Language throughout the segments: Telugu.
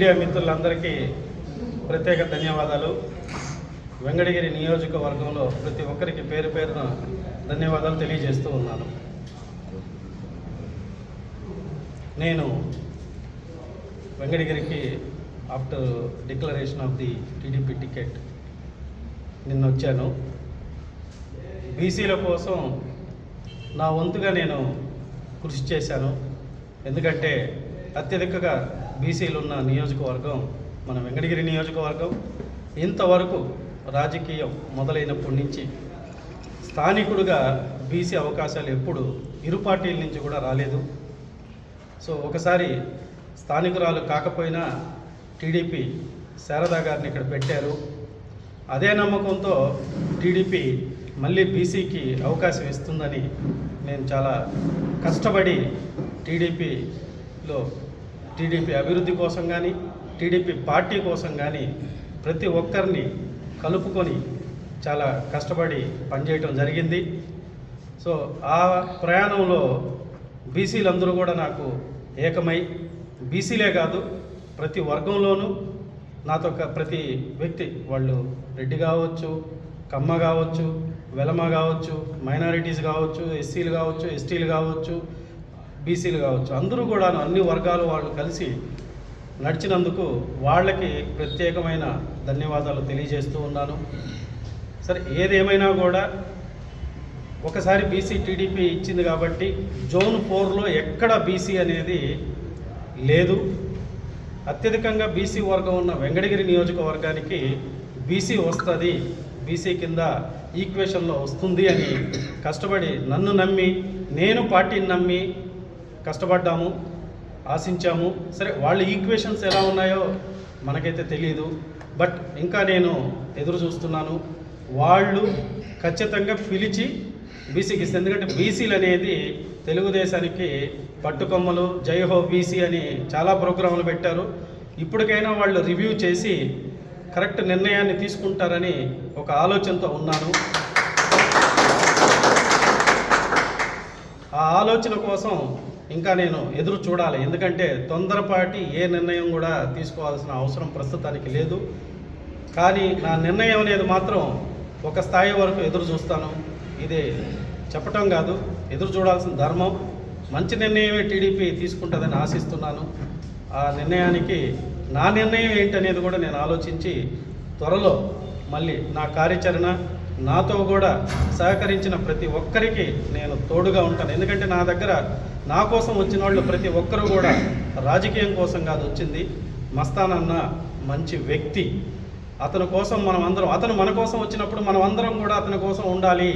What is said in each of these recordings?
Media మిత్రులందరికీ ప్రత్యేక ధన్యవాదాలు. వెంకటగిరి నియోజకవర్గంలో ప్రతి ఒక్కరికి పేరు పేరున ధన్యవాదాలు తెలియజేస్తూ ఉన్నాను. నేను వెంకటగిరికి after declaration of the TDP ticket నిన్న వచ్చాను. బీసీల కోసం నా వంతుగా నేను కృషి చేశాను. ఎందుకంటే అత్యధికగా బీసీలు ఉన్న నియోజకవర్గం మన వెంకటగిరి నియోజకవర్గం ఇంతవరకు రాజకీయం మొదలైనప్పటి నుంచి స్థానికుడుగా బీసీ అవకాశాలు ఎప్పుడు ఇరు పార్టీల నుంచి కూడా రాలేదు. సో ఒకసారి స్థానికురాలు కాకపోయినా టీడీపీ శారదా గారిని ఇక్కడ పెట్టారు. అదే నమ్మకంతో టీడీపీ మళ్ళీ బీసీకి అవకాశం ఇస్తుందని నేను చాలా కష్టపడి టీడీపీలో టీడీపీ అభివృద్ధి కోసం కానీ టీడీపీ పార్టీ కోసం కానీ ప్రతి ఒక్కరిని కలుపుకొని చాలా కష్టపడి పనిచేయటం జరిగింది. సో ఆ ప్రయాణంలో బీసీలందరూ కూడా నాకు ఏకమై బీసీలే కాదు ప్రతి వర్గంలోనూ నాతో ప్రతి వ్యక్తి వాళ్ళు రెడ్డి కావచ్చు కమ్మ కావచ్చు వెలమ కావచ్చు మైనారిటీస్ కావచ్చు ఎస్సీలు కావచ్చు ఎస్టీలు కావచ్చు బీసీలు కావచ్చు అందరూ కూడా అన్ని వర్గాలు వాళ్ళు కలిసి నడిచినందుకు వాళ్ళకి ప్రత్యేకమైన ధన్యవాదాలు తెలియజేస్తూ ఉన్నాను. సరే ఏదేమైనా కూడా ఒకసారి బీసీ టీడీపీ ఇచ్చింది కాబట్టి జోన్ ఫోర్లో ఎక్కడ బీసీ అనేది లేదు. అత్యధికంగా బీసీ వర్గం ఉన్న వెంకటగిరి నియోజకవర్గానికి బీసీ వస్తుంది బీసీ కింద ఈక్వేషన్లో వస్తుంది అని కష్టపడి నన్ను నమ్మి నేను పార్టీని నమ్మి కష్టపడ్డాము ఆశించాము. సరే వాళ్ళ ఈక్వేషన్స్ ఎలా ఉన్నాయో మనకైతే తెలియదు బట్ ఇంకా నేను ఎదురు చూస్తున్నాను. వాళ్ళు ఖచ్చితంగా పిలిచి బీసీకి ఇస్తే ఎందుకంటే బీసీలు అనేది తెలుగుదేశానికి పట్టుకొమ్మలు జై హో బీసీ అని చాలా ప్రోగ్రాంలు పెట్టారు. ఇప్పటికైనా వాళ్ళు రివ్యూ చేసి కరెక్ట్ నిర్ణయాన్ని తీసుకుంటారని ఒక ఆలోచనతో ఉన్నాను. ఆ ఆలోచన కోసం ఇంకా నేను ఎదురు చూడాలి. ఎందుకంటే తొందరపాటి ఏ నిర్ణయం కూడా తీసుకోవాల్సిన అవసరం ప్రస్తుతానికి లేదు. కానీ నా నిర్ణయం అనేది మాత్రం ఒక స్థాయి వరకు ఎదురు చూస్తాను. ఇది చెప్పటం కాదు ఎదురు చూడాల్సిన ధర్మం. మంచి నిర్ణయమే టీడీపీ తీసుకుంటుందని ఆశిస్తున్నాను. ఆ నిర్ణయానికి నా నిర్ణయం ఏంటనేది కూడా నేను ఆలోచించి త్వరలో మళ్ళీ నా కార్యాచరణ నాతో కూడా సహకరించిన ప్రతి ఒక్కరికి నేను తోడుగా ఉంటాను. ఎందుకంటే నా దగ్గర నా కోసం వచ్చిన వాళ్ళు ప్రతి ఒక్కరూ కూడా రాజకీయం కోసం కాదు వచ్చింది మస్తానన్న మంచి వ్యక్తి. అతని కోసం మనం అందరం అతను మన కోసం వచ్చినప్పుడు మనం అందరం కూడా అతని కోసం ఉండాలి.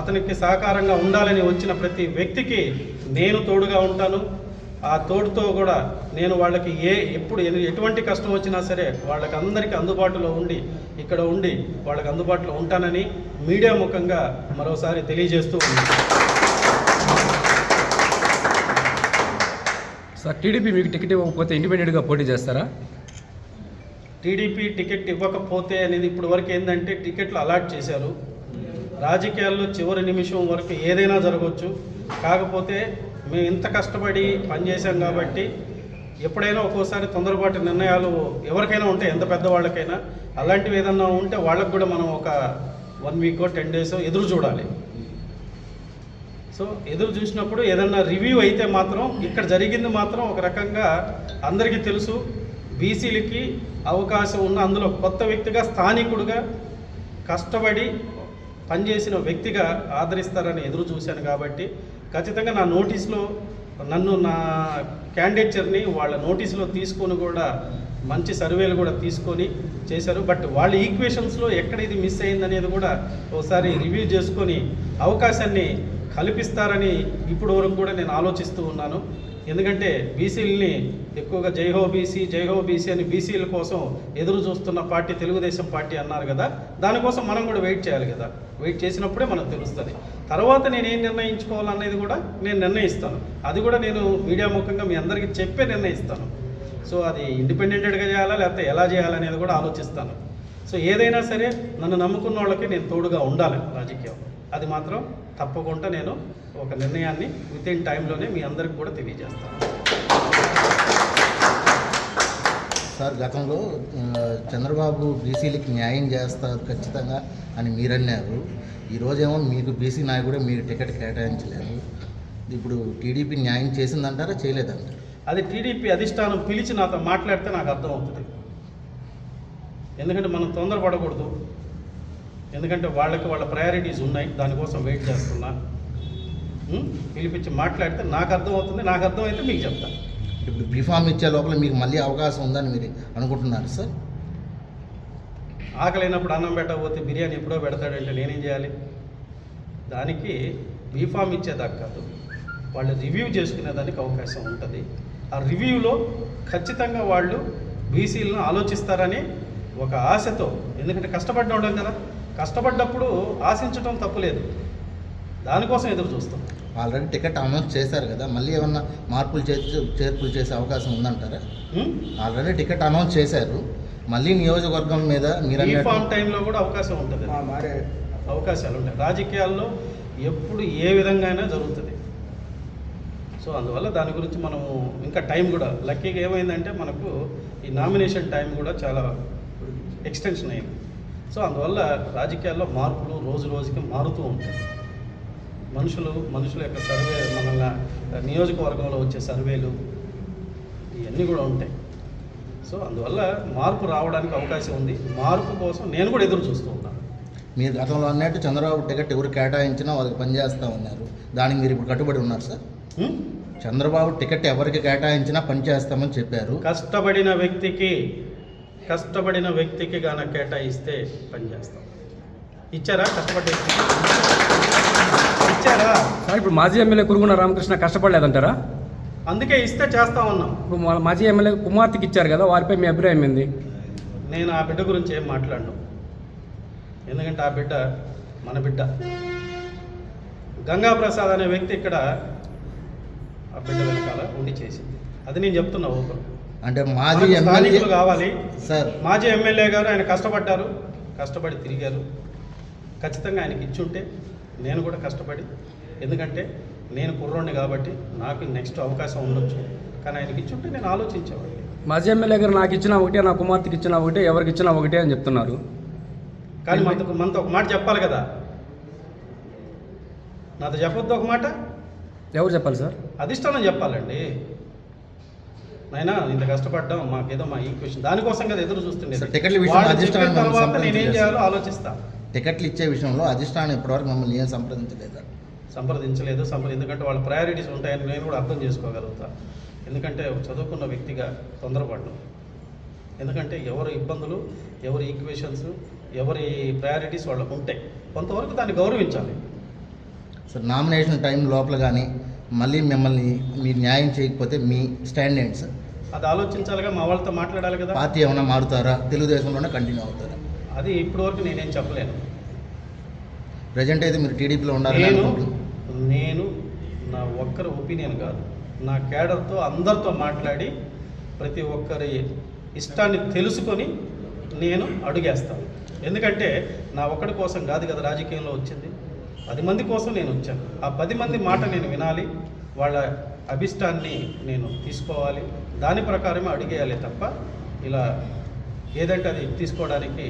అతనికి సహకారంగా ఉండాలని వచ్చిన ప్రతి వ్యక్తికి నేను తోడుగా ఉంటాను. ఆ తోడుతో కూడా నేను వాళ్ళకి ఏ ఎప్పుడు ఎటువంటి కష్టం వచ్చినా సరే వాళ్ళకి అందరికీ అందుబాటులో ఉండి ఇక్కడ ఉండి వాళ్ళకి అందుబాటులో ఉంటానని మీడియా ముఖంగా మరోసారి తెలియజేస్తూ ఉన్నాను. సార్ టీడీపీ మీకు టికెట్ ఇవ్వకపోతే ఇండిపెండెంట్గా పోటీ చేస్తారా? టీడీపీ టికెట్ ఇవ్వకపోతే అనేది ఇప్పుడు వరకు ఏంటంటే టికెట్లు అలాట్ చేశారు. రాజకీయాల్లో చివరి నిమిషం వరకు ఏదైనా జరగవచ్చు. కాకపోతే మేము ఇంత కష్టపడి పనిచేసాం కాబట్టి ఎప్పుడైనా ఒక్కోసారి తొందరపాటు నిర్ణయాలు ఎవరికైనా ఉంటాయి ఎంత పెద్దవాళ్ళకైనా అలాంటివి ఏదన్నా ఉంటే వాళ్ళకు కూడా మనం ఒక వన్ వీకో టెన్ డేస్ ఎదురు చూడాలి. సో ఎదురు చూసినప్పుడు ఏదన్నా రివ్యూ అయితే మాత్రం ఇక్కడ జరిగింది మాత్రం ఒక రకంగా అందరికీ తెలుసు. బీసీలకి అవకాశం ఉన్న అందులో కొత్త వ్యక్తిగా స్థానికుడుగా కష్టపడి పనిచేసిన వ్యక్తిగా ఆదరిస్తారని ఎదురు చూశాను కాబట్టి ఖచ్చితంగా నా నోటీస్లో నన్ను నా క్యాండిడేచర్ని వాళ్ళ నోటీసులో తీసుకొని కూడా మంచి సర్వేలు కూడా తీసుకొని చేశారు. బట్ వాళ్ళ ఈక్వేషన్స్లో ఎక్కడ ఇది మిస్ అయిందనేది కూడా ఒకసారి రివ్యూ చేసుకొని అవకాశాన్ని కల్పిస్తారని ఇప్పుడు వరకు కూడా నేను ఆలోచిస్తూ ఉన్నాను. ఎందుకంటే బీసీలని ఎక్కువగా జైహో బీసీ జైహో బీసీ అని బీసీల కోసం ఎదురు చూస్తున్న పార్టీ తెలుగుదేశం పార్టీ అన్నారు కదా దానికోసం మనం కూడా వెయిట్ చేయాలి కదా. వెయిట్ చేసినప్పుడే మనకు తెలుస్తుంది. తర్వాత నేను ఏం నిర్ణయించుకోవాలనేది కూడా నేను నిర్ణయిస్తాను. అది కూడా నేను మీడియా ముఖంగా మీ అందరికీ చెప్పే నిర్ణయిస్తాను. సో అది ఇండిపెండెంట్గా చేయాలా లేకపోతే ఎలా చేయాలనేది కూడా ఆలోచిస్తాను. సో ఏదైనా సరే నన్ను నమ్ముకున్న వాళ్ళకి నేను తోడుగా ఉండాలి రాజకీయం. అది మాత్రం తప్పకుండా నేను ఒక నిర్ణయాన్ని విత్ ఇన్ టైంలోనే మీ అందరికి కూడా తెలియజేస్తాను. సార్ గతంలో చంద్రబాబు బీసీలకి న్యాయం చేస్తారు ఖచ్చితంగా అని మీరు అన్నారు ఈరోజేమో మీకు బీసీ నాయకుడే మీకు టికెట్ కేటాయించలేదు. ఇప్పుడు టీడీపీ న్యాయం చేసిందంటారా చేయలేదంటారా? అది టీడీపీ అధిష్టానం పిలిచి నాతో మాట్లాడితే నాకు అర్థమవుతుంది. ఎందుకంటే మనం తొందరపడకూడదు. ఎందుకంటే వాళ్ళకి వాళ్ళ ప్రయారిటీస్ ఉన్నాయి. దానికోసం వెయిట్ చేస్తున్నా? పిలిపించి మాట్లాడితే నాకు అర్థమవుతుంది నాకు అర్థమైతే మీకు చెప్తాను ఇప్పుడు బీఫామ్ ఇచ్చే లోపల మీకు మళ్ళీ అవకాశం ఉందని మీరు అనుకుంటున్నారు సార్ ఆకలినప్పుడు అన్నం పెట్టకపోతే బిర్యానీ ఎప్పుడో పెడతాడంటే నేనేం చేయాలి? దానికి బీఫామ్ ఇచ్చేదాకా కాదు. వాళ్ళు రివ్యూ చేసుకునే దానికి అవకాశం ఉంటుంది. ఆ రివ్యూలో ఖచ్చితంగా వాళ్ళు బీసీలను ఆలోచిస్తారని ఒక ఆశతో ఎందుకంటే కష్టపడ్డ ఉండం కదా. కష్టపడ్డప్పుడు ఆశించడం తప్పులేదు దానికోసం ఎదురు చూస్తాం. ఆల్రెడీ టికెట్ అనౌన్స్ చేశారు కదా మళ్ళీ ఏమన్నా మార్పులు చేర్చు చేర్పులు చేసే అవకాశం ఉందంటారా? ఆల్రెడీ టికెట్ అనౌన్స్ చేశారు. మళ్ళీ నియోజకవర్గం మీద మీరు అన్నట్టు టైంలో కూడా అవకాశం ఉంటుంది. అవకాశాలు ఉంటాయి. రాజకీయాల్లో ఎప్పుడు ఏ విధంగా అయినా జరుగుతుంది. సో అందువల్ల దాని గురించి మనము ఇంకా టైం కూడా లక్కీగా ఏమైందంటే మనకు ఈ నామినేషన్ టైం కూడా చాలా ఎక్స్టెన్షన్ అయింది సో అందువల్ల రాజకీయాల్లో మార్పులు రోజు రోజుకి మారుతూ ఉంటాయి. మనుషులు మనుషుల యొక్క సర్వే మన నియోజకవర్గంలో వచ్చే సర్వేలు ఇవన్నీ కూడా ఉంటాయి. సో అందువల్ల మార్పు రావడానికి అవకాశం ఉంది. మార్పు కోసం నేను కూడా ఎదురు చూస్తూ ఉన్నాను. మీరు గతంలో అన్నట్టు చంద్రబాబు టికెట్ ఎవరు కేటాయించినా వాళ్ళకి పనిచేస్తూ ఉన్నారు. దానికి మీరు ఇప్పుడు కట్టుబడి ఉన్నారు సార్? చంద్రబాబు టికెట్ ఎవరికి కేటాయించినా పనిచేస్తామని చెప్పారు. కష్టపడిన వ్యక్తికి కష్టపడిన వ్యక్తికి గాన కేటాయిస్తే పనిచేస్తాం ఇచ్చారా? వ్యక్తికి? ఇచ్చారా? సార్ ఇప్పుడు మాజీ ఎమ్మెల్యే కురుగున రామకృష్ణ కష్టపడలేదంటారా? అందుకే ఇస్తే చేస్తా ఉన్నాం. ఇప్పుడు మాజీ ఎమ్మెల్యే కుమార్తెకి ఇచ్చారు కదా వారిపై మీ అభిప్రాయం ఏంది? నేను ఆ బిడ్డ గురించి ఏం మాట్లాడను. ఎందుకంటే ఆ బిడ్డ మన బిడ్డ. గంగా ప్రసాద్ అనే వ్యక్తి ఇక్కడ ఆ బిడ్డ వెనకాల ఉండి చేసింది. అది నేను చెప్తున్నా ఓపెన్. అంటే మాజీ ఎమ్మెల్యే కావాలి. సార్. మాజీ ఎమ్మెల్యే గారు ఆయన కష్టపడ్డారు. కష్టపడి తిరిగారు. ఖచ్చితంగా ఆయనకి ఇచ్చుంటే నేను కూడా కష్టపడి ఎందుకంటే నేను కుర్రోడిని కాబట్టి నాకు నెక్స్ట్ అవకాశం ఉండొచ్చు. కానీ ఆయనకి ఇచ్చుంటే నేను ఆలోచించేవాడిని. మాజీ ఎమ్మెల్యే గారు నాకు ఇచ్చిన ఒకటే నా కుమార్తెకి ఇచ్చిన ఒకటే ఎవరికి ఇచ్చినా ఒకటే అని చెప్తున్నారు. కానీ మనతో మనతో ఒక మాట చెప్పాలి కదా. నాతో చెప్పొద్దు ఒక మాట? ఎవరు చెప్పాలి సార్? అధిష్టానం చెప్పాలండి. నైనా ఇంత కష్టపడ్డాం మాకేదో మా ఈక్వేషన్ దానికోసం కదా ఎదురు చూస్తుండే సార్, టికెట్ల తర్వాత నేనేం సంప్రదించలేదు. చేయాలో. ఆలోచిస్తా. టికెట్లు ఇచ్చే విషయంలో అధిష్టానం ఇప్పటివరకు మమ్మల్ని ఏం సంప్రదించలేదు? సంప్రదించలేదు సంప్ర ఎందుకంటే వాళ్ళ ప్రయారిటీస్ ఉంటాయని నేను కూడా అర్థం చేసుకోగలుగుతా. ఎందుకంటే చదువుకున్న వ్యక్తిగా తొందరపడ్డం. ఎందుకంటే ఎవరి ఇబ్బందులు ఎవరి ఈక్వేషన్స్ ఎవరి ప్రయారిటీస్ వాళ్ళకు ఉంటాయి. కొంతవరకు దాన్ని గౌరవించాలి. సార్ నామినేషన్ టైం లోపల కానీ మళ్ళీ మిమ్మల్ని మీరు న్యాయం చేయకపోతే మీ స్టాండ్ ఏంటి సార్ అది ఆలోచించాలిగా మా వాళ్ళతో మాట్లాడాలి కదా? పార్టీ ఏమైనా మారుతారా? తెలుగుదేశంలోనే కంటిన్యూ అవుతారా? అది ఇప్పటి వరకు నేనేం చెప్పలేను. ప్రజెంట్ అయితే మీరు టీడీపీలో ఉండాలని నేను నేను నా ఒక్కరి ఒపీనియన్ కాదు. నా కేడర్తో అందరితో మాట్లాడి ప్రతి ఒక్కరి ఇష్టాన్ని తెలుసుకొని నేను అడుగేస్తాను. ఎందుకంటే నా ఒక్కడి కోసం కాదు కదా రాజకీయంలో వచ్చింది. పది మంది కోసం నేను వచ్చాను. ఆ పది మంది మాట నేను వినాలి. వాళ్ళ అభిష్టాన్ని నేను తీసుకోవాలి. దాని ప్రకారమే అడిగేయాలి తప్ప ఇలా ఏదంటే అది తీసుకోవడానికి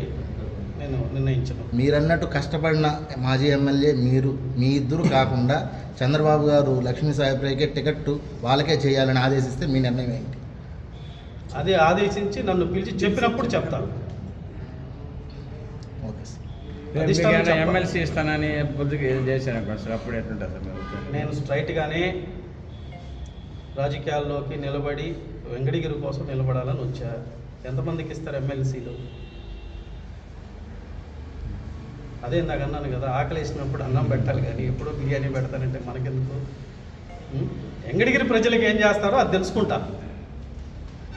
నేను నిర్ణయించను. మీరన్నట్టు కష్టపడిన మాజీ ఎమ్మెల్యే మీరు మీ ఇద్దరు కాకుండా చంద్రబాబు గారు లక్ష్మీ సాయిప్రాయ్కే టికెట్ వాళ్ళకే చేయాలని ఆదేశిస్తే మీ నిర్ణయం ఏంటి? అదే ఆదేశించి నన్ను పిలిచి చెప్పినప్పుడు చెప్తాను ఓకే. ఎమ్మెల్సీ ఇస్తానని బుద్ధికి ఏం చేశాను సార్? అప్పుడు ఎట్లుంటుంది సార్? నేను స్ట్రైట్గానే రాజకీయాల్లోకి నిలబడి వెంకటగిరి కోసం నిలబడాలని వచ్చా? ఎంతమందికి ఇస్తారు ఎమ్మెల్సీలు? అదే ఇందాక అన్నాను కదా ఆకలి వేసినప్పుడు అన్నం పెట్టాలి కానీ ఎప్పుడో బిర్యానీ పెడతానంటే మనకెందుకు? ఎంగడిగిరి ప్రజలకు ఏం చేస్తారో అది తెలుసుకుంటా.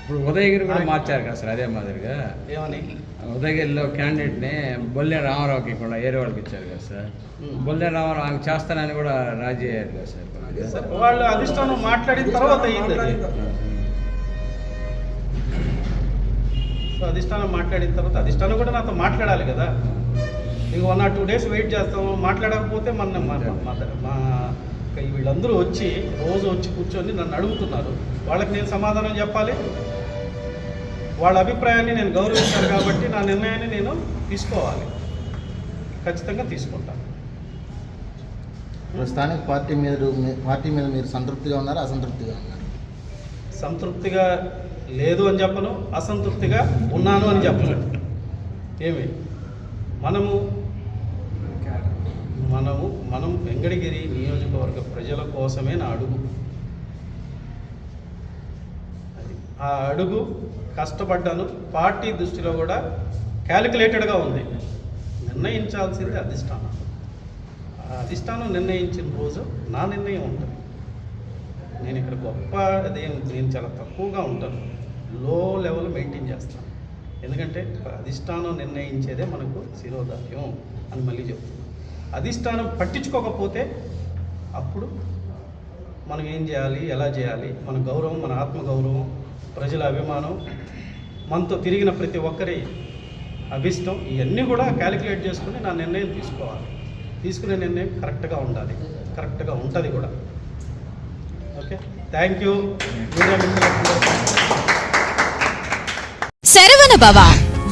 ఇప్పుడు ఉదయగిరి కూడా మార్చారు కదా సార్ అదే మాదిరిగా. ఏమని? ఉదయగిరిలో క్యాండిడేట్ని బొల్లె రామారావుకి కూడా ఏరే వాళ్ళకి ఇచ్చారు కదా సార్. బొల్లె రామారావు ఆయన చేస్తానని కూడా రాజీ అయ్యారు కదా సార్. వాళ్ళు అధిష్టానం మాట్లాడిన తర్వాత సో అధిష్టానం మాట్లాడిన తర్వాత అధిష్టానం కూడా నాతో మాట్లాడాలి కదా. ఇంక one or two days wait చేస్తాము మాట్లాడకపోతే మన మా- వీళ్ళందరూ వచ్చి రోజు వచ్చి కూర్చొని నన్ను అడుగుతున్నారు. వాళ్ళకి నేను సమాధానం చెప్పాలి. వాళ్ళ అభిప్రాయాన్ని నేను గౌరవిస్తాను కాబట్టి నా నిర్ణయాన్ని నేను తీసుకోవాలి. ఖచ్చితంగా తీసుకుంటాను ప్రస్తుతానికి పార్టీ మీద మీ- పార్టీ మీద మీరు సంతృప్తిగా ఉన్నారా అసంతృప్తిగా ఉన్నారు? సంతృప్తిగా లేదు అని చెప్పను అసంతృప్తిగా ఉన్నాను అని చెప్పను ఏమి? మనము మనం వెంకటగిరి నియోజకవర్గ ప్రజల కోసమే నా అడుగు. ఆ అడుగు కష్టపడ్డాను. పార్టీ దృష్టిలో కూడా క్యాలిక్యులేటెడ్గా ఉంది. నిర్ణయించాల్సింది అధిష్టానం. ఆ అధిష్టానం నిర్ణయించిన రోజు నా నిర్ణయం ఉంటుంది. నేను ఇక్కడ గొప్ప అదేం నేను చాలా తక్కువగా ఉంటాను. లో లెవెల్ మెయింటైన్ చేస్తాను. ఎందుకంటే అధిష్టానం నిర్ణయించేదే మనకు శిరోధార్యం అని మళ్ళీ చెప్తున్నాను. అధిష్టానం పట్టించుకోకపోతే అప్పుడు మనం ఏం చేయాలి? ఎలా చేయాలి? మన గౌరవం మన ఆత్మగౌరవం ప్రజల అభిమానం మనతో తిరిగిన ప్రతి ఒక్కరి అభిష్టం ఇవన్నీ కూడా క్యాలిక్యులేట్ చేసుకుని నా నిర్ణయం తీసుకోవాలి. తీసుకునే నిర్ణయం కరెక్ట్గా ఉండాలి. కరెక్ట్గా ఉంటుంది కూడా. Okay? Thank you. Saravana Bhava.